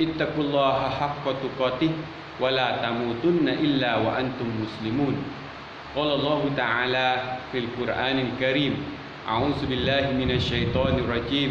اتقوا الله حق تقاته ولا تموتن إلا وأنتم مسلمون قال الله تعالى في القرآن الكريم أعوذ بالله من الشيطان الرجيم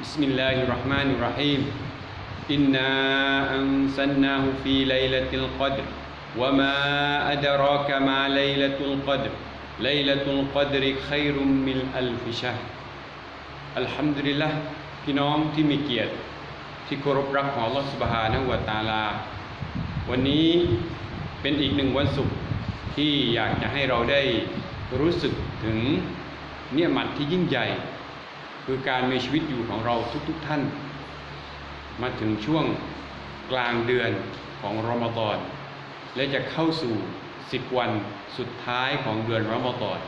بسم الله الرحمن الرحيم إنا أنزلناه في ليلة القدر وما أدراك ما ليلة القدر ليلة القدر خير من ألف شهر الحمد لله พี่น้องที่มีเกียรติ ที่เคารพรักของลอสุบฮานะวตาลา วันนี้เป็นอีกหนึ่งวันศุกร์ที่อยากจะให้เราได้รู้สึกถึงเนี่ยมัดที่ยิ่งใหญ่ คือการมีชีวิตอยู่ของเราทุกๆทท่าน มาถึงช่วงกลางเดือนของรอมฎอนและจะเข้าสู่สิบวันสุดท้ายของเดือนรอมฎอน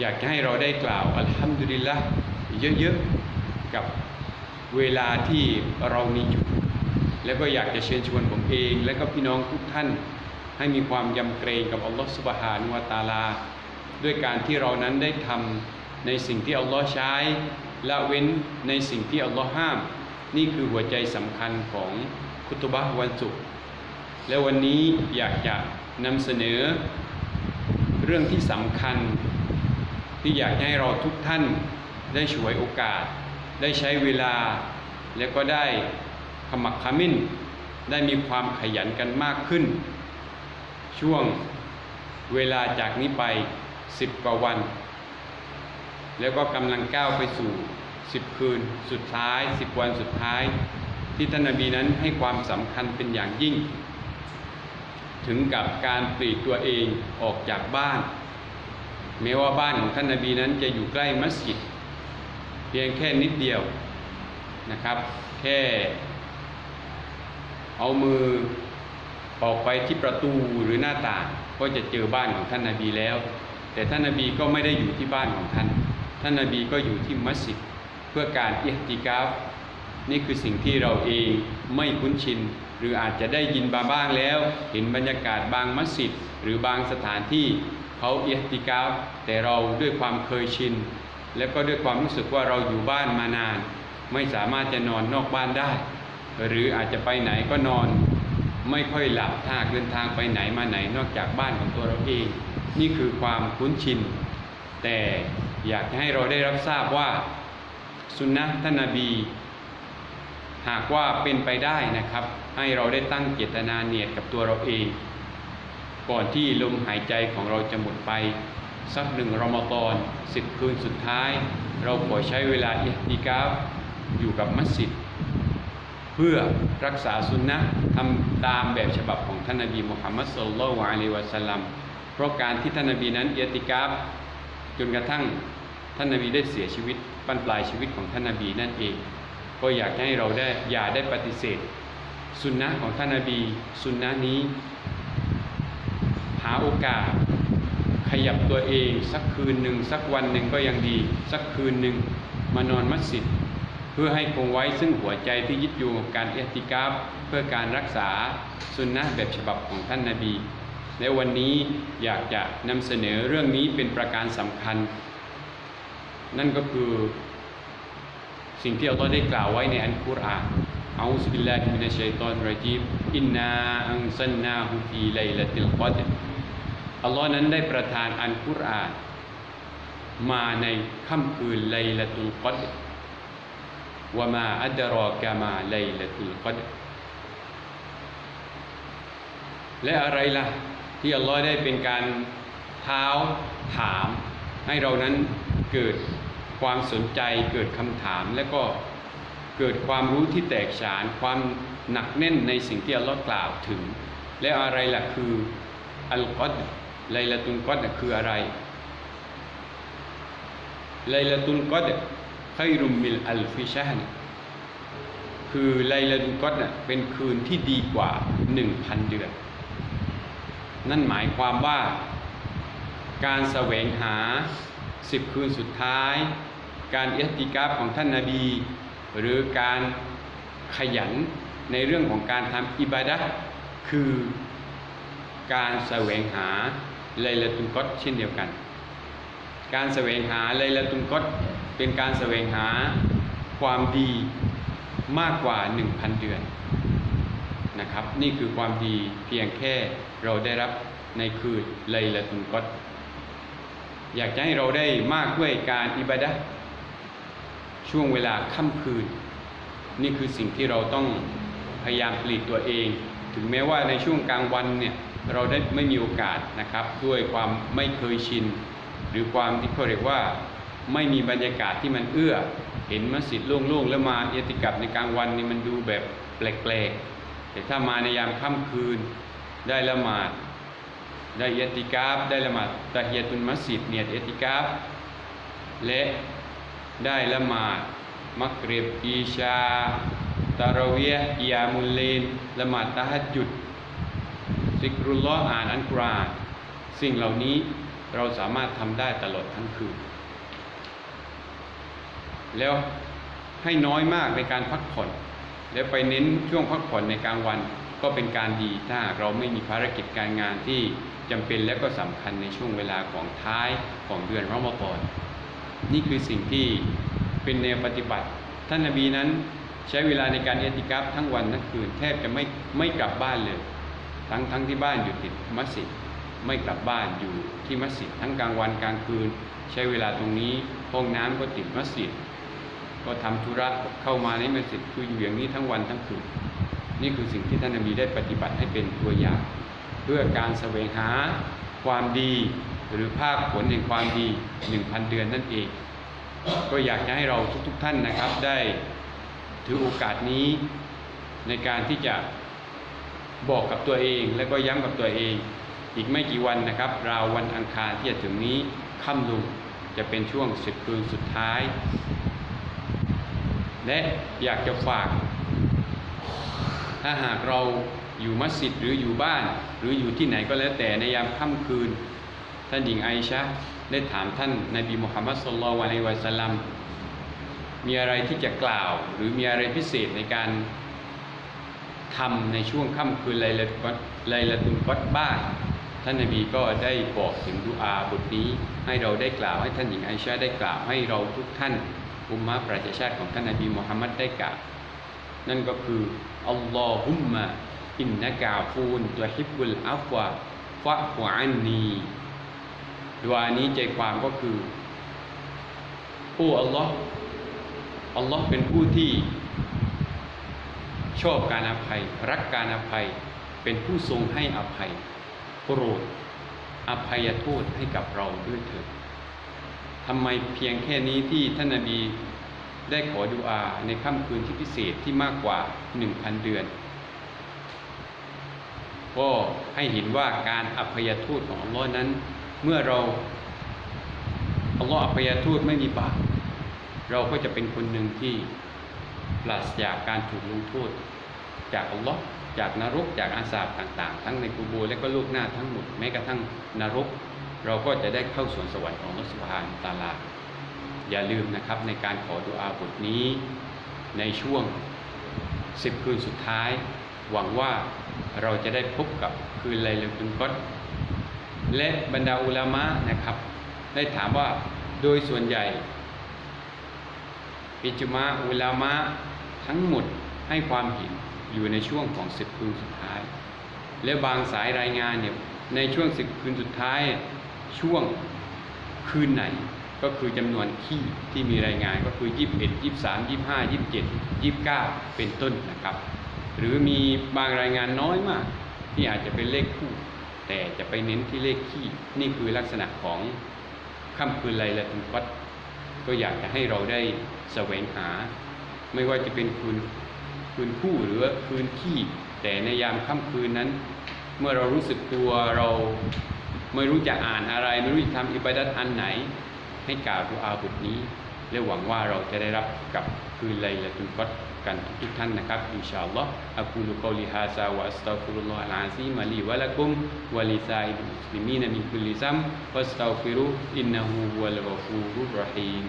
อยากจะให้เราได้กล่าวอัลฮัมดุลิลละเยอะๆกับ เวลาที่เรามีอยู่ แล้วก็อยากจะเชิญชวนผมเอง และก็พี่น้องทุกท่าน ให้มีความยำเกรงกับอัลลอฮฺสุบฮานุวาตาลา ด้วยการที่เรานั้นได้ทำในสิ่งที่อัลลอฮ์ใช้ละเว้นในสิ่งที่อัลลอฮ์ห้าม นี่คือหัวใจสำคัญของคุตบะวันศุกร์และวันนี้อยากจะนำเสนอ เรื่องที่สำคัญ ที่อยากให้เราทุกท่านได้ฉวยโอกาส ได้ใช้เวลา และก็ได้ขมักขมิ้น ได้มีความขยันกันมากขึ้น ช่วงเวลาจากนี้ไปสิบกว่าวัน แล้วก็กำลังก้าวไปสู่สิบคืนสุดท้ายสิบวันสุดท้าย ที่ท่านนบีนั้นให้ความสำคัญเป็นอย่างยิ่ง ถึงกับการปลีกตัวเองออกจากบ้านแม้ว่าบ้านของท่านนบีนั้นจะอยู่ใกล้มัสยิด เพียงแค่นิดเดียวนะครับ แค่ เอามือออกไปที่ประตูหรือหน้าต่างก็จะเจอบ้านของท่านนาบีแล้ว แต่ท่านนาบีก็ไม่ได้อยู่ที่บ้านของท่าน ท่านนาบีก็อยู่ที่มัสยิดเพื่อการอิฮติกาฟนี่คือสิ่งที่เราเองไม่คุ้นชิน หรืออาจจะได้ยินบาบ้างแล้ว เห็นบรรยากาศบางมัสยิดหรือบางสถานที่เขาอิฮติกาฟแต่เราด้วยความเคยชิน และก็ด้วยความรู้สึกว่าเราอยู่บ้านมานาน ไม่สามารถจะนอนนอกบ้านได้ หรืออาจจะไปไหนก็นอน ไม่ค่อยหลับถ้าเดินทางไปไหนมาไหนนอกจากบ้านของตัวเราเอง นี่คือความคุ้นชิน แต่อยากให้เราได้รับทราบว่าสุนนะท่านนาบี หากว่าเป็นไปได้นะครับ ให้เราได้ตั้งเจตนาเนียดกับตัวเราเอง ก่อนที่ลมหายใจของเราจะหมดไป สักหนึ่งรอมฎอนสิบคืนสุดท้าย เราขอใช้เวลาอิติกาฟอยู่กับมัสยิดเพื่อรักษาสุนนะทำตามแบบฉบับของท่านนบีมุฮัมมัดสุลลัลวะอะลัยวะสัลลัมเพราะการที่ท่านนบีนั้นอิติกาฟจนกระทั่งท่านนบีได้เสียชีวิตบรรปลายชีวิตของท่านนบีนั่นเอง ก็อยากให้เราได้อย่าได้ปฏิเสธ สุนนะของท่านนบี สุนนะนี้ หาโอกาส ขยับตัวเองสักคืนหนึ่งสักวันหนึ่งก็ยังดี สักคืนหนึ่งมานอนมัสยิดเพื่อให้คงไว้ซึ่งหัวใจที่ยึดโยงกับการเอติกาฟเพื่อการรักษาสุนนะแบบฉบับของท่านนาบีและวันนี้อยากจะนำเสนอเรื่องนี้เป็นประการสำคัญ นั่นก็คือสิ่งที่อัลลอฮ์ได้กล่าวไว้ในอัลกุรอานอัลลอฮฺบิลลาฮิมินัชชัยตอนรจีมอินนาอันซันนาฮุฟีไลลติลกัดร อัลลอฮ์นั้นได้ประทานอัลกุรอาน มาในค่ำคืนไลละตุลกัดวะมาอัดรอกามาไลละตุลกัดและอะไรล่ะ ที่อัลลอฮ์ได้เป็นการเท้าถาม ให้เรานั้นเกิดความสนใจเกิดคำถามและก็เกิดความรู้ที่แตกฉาน ความหนักแน่นในสิ่งที่อัลลอฮ์กล่าวถึง และอะไรล่ะคืออัลกัด ไลลตุลกัดคืออะไร ไลลตุลกัดไครุมมิลอัลฟิชฮนคือไลลาตุลกอดน่ะเป็นคืนที่ดีกว่า 1,000 เดือน นั่นหมายความว่า การแสวงหา 10 คืนสุดท้าย การเอติกาฟของท่านนาบี หรือการขยันในเรื่องของการทำอิบาดะคือการแสวงหา ไลลาตุลกอดเช่นเดียวกัน การแสวงหาไลลาตุลกอดเป็นการแสวงหาความดีมากกว่า 1,000 เดือนนะครับ นี่คือความดีเพียงแค่เราได้รับในคืนไลลาตุลกอดอยากจะให้เราได้มากด้วยการอิบาดะช่วงเวลาค่ำคืน นี่คือสิ่งที่เราต้องพยายามผลิตตัวเอง ถึงแม้ว่าในช่วงกลางวันเนี่ย เราได้ไม่มีโอกาสนะครับ ด้วยความไม่เคยชิน หรือความที่เขาเรียกว่าไม่มีบรรยากาศที่มันเอื้อ เห็นมัสยิดโล่งๆแล้วมาเอติกับในกลางวันนี่มันดูแบบแปลกๆ แต่ถ้ามาในยามค่ำคืนได้ละหมาด ได้เอติกาฟได้ละหมาดตะฮียตุนมัสยิดเนียดเอติกาฟและได้ละหมาดมักริบอีชาตาราเวียห์ยามุลเลนละหมาดตะฮัจจุด ซิกรุลลออ่านอันกรานสิ่งเหล่านี้เราสามารถทำได้ตลอดทั้งคืน แล้วให้น้อยมากในการพักผ่อน แล้วไปเน้นช่วงพักผ่อนในกลางวันก็เป็นการดีถ้าเราไม่มีภารกิจการงานที่จำเป็นและก็สำคัญในช่วงเวลาของท้ายของเดือนรอมฎอนนี่คือสิ่งที่เป็นแนวปฏิบัติ ท่านนบีนั้นใช้เวลาในการเอติกัฟทั้งวันทั้งคืนแทบจะไม่ไม่กลับบ้านเลย ทั้งทั้งที่บ้านอยู่ติดมัสยิดไม่กลับบ้านอยู่ที่มัสยิดทั้งกลางวันกลางคืน ใช้เวลาตรงนี้ห้องน้ำก็ติดมัสยิดก็ทำธุระเข้ามาในมัสยิดคืออยู่อย่างนี้ทั้งวันทั้งคืนนี่คือสิ่งที่ท่านนบีได้ปฏิบัติให้เป็นตัวอย่าง เพื่อการแสวงหาความดีหรือภาคผลแห่งความดี 1,000 เดือนนั่นเอง ก็อยากจะให้เราทุกๆท่านนะครับได้ถือโอกาสนี้ในการที่จะ บอกกับตัวเองและก็ย้ำกับตัวเอง อีกไม่กี่วันนะครับ ราววันอังคารที่จะถึงนี้ค่ำลุงจะเป็นช่วงสิบคืนสุดท้าย และอยากจะฝาก ถ้าหากเราอยู่มัสยิดหรืออยู่บ้าน หรืออยู่ที่ไหนก็แล้วแต่ในยามค่ำคืน ท่านหญิงไอชะได้ถามท่านนบีมุฮัมมัดสุลลัลวะลัยวะสัลลัมมีอะไรที่จะกล่าว หรือมีอะไรพิเศษในการ ทำในช่วงค่ำคืนไลลาตุลไลลาตุลกอดบ้างท่านนบีก็ได้บอกถึงดุอาบทนี้ ให้เราได้กล่าวให้ท่านหญิงไอชาได้กล่าวให้เราทุกท่านอุมมะประชาชาติของท่านนบีมุฮัมมัดได้กล่าวนั่นก็คืออัลลอฮุมมะอินนะกาฟูนตัวฮิบุลอัฟวะฟะฮุอันนีดวานี้ใจความก็คือโอ้อัลลอฮ์อัลลอฮ์เป็นผู้ที่ ชอบการอภัย รักการอภัย เป็นผู้ทรงให้อภัยโปรดอภัยโทษให้กับเราด้วยเถิดทำไมเพียงแค่นี้ที่ท่านนาบีได้ขอดุอาในค่ำคืนที่พิเศษที่มากกว่า 1,000 เดือน ก็ให้เห็นว่าการอภัยโทษของอัลลอฮ์นั้น เมื่อเราอัลลอฮ์อภัยโทษไม่มีบาปเราก็จะเป็นคนหนึ่งที่ ปราศจากการถูกลงโทษจากอัลลอฮ์จากนรกจากอาสาบต่าง ๆ ทั้งในกูโบและก็โลกหน้าทั้งหมดแม้กระทั่งนรก เราก็จะได้เข้าสวนสวรรค์ของอัลอสุบฮานตาลา อย่าลืมนะครับในการขอดุอาบทนี้ ในช่วงสิบคืนสุดท้าย หวังว่าเราจะได้พบกับคืนไลลาตุลกอดและบรรดาอุลามะนะครับ ได้ถามว่าโดยส่วนใหญ่ อิจมาอุลามะทั้งหมดให้ความเห็นอยู่ในช่วงของสิบคืนสุดท้าย และบางสายรายงานเนี่ยในช่วงสิบคืนสุดท้ายช่วงคืนไหนก็คือจำนวนขี้ที่มีรายงานก็คือ 21 23 25 27 29 เป็นต้นนะครับ หรือมีบางรายงานน้อยมาก ที่อาจจะเป็นเลขคู่ แต่จะไปเน้นที่เลขขี้นี่คือลักษณะของค่ำคืนไลลาตุลกอด ก็อยากจะให้เราได้แสวงหา ไม่ว่าจะเป็นคืนคืนคู่หรือว่าคืนขี้แต่ในยามค่ำคืนนั้น เมื่อเรารู้สึกตัวเราไม่รู้จะอ่านอะไร ไม่รู้จะทำอิบาดัตอันไหน ให้กล่าวดุอาบุตรนี้ และหวังว่าเราจะได้รับกับคืนไลละตุลกอดกันทุกท่านนะครับอินชาอัลลอฮ์อักูลุกอลิฮาซาวะอัสตัฟุรุลลอฮ์อัลอาซีมะลีวะละกุมวะลิซาอิลมุสลิมีนมินคุลิซัมฟัสตัฟิรุอินนะฮูวะลกอฟูรุรรฮีม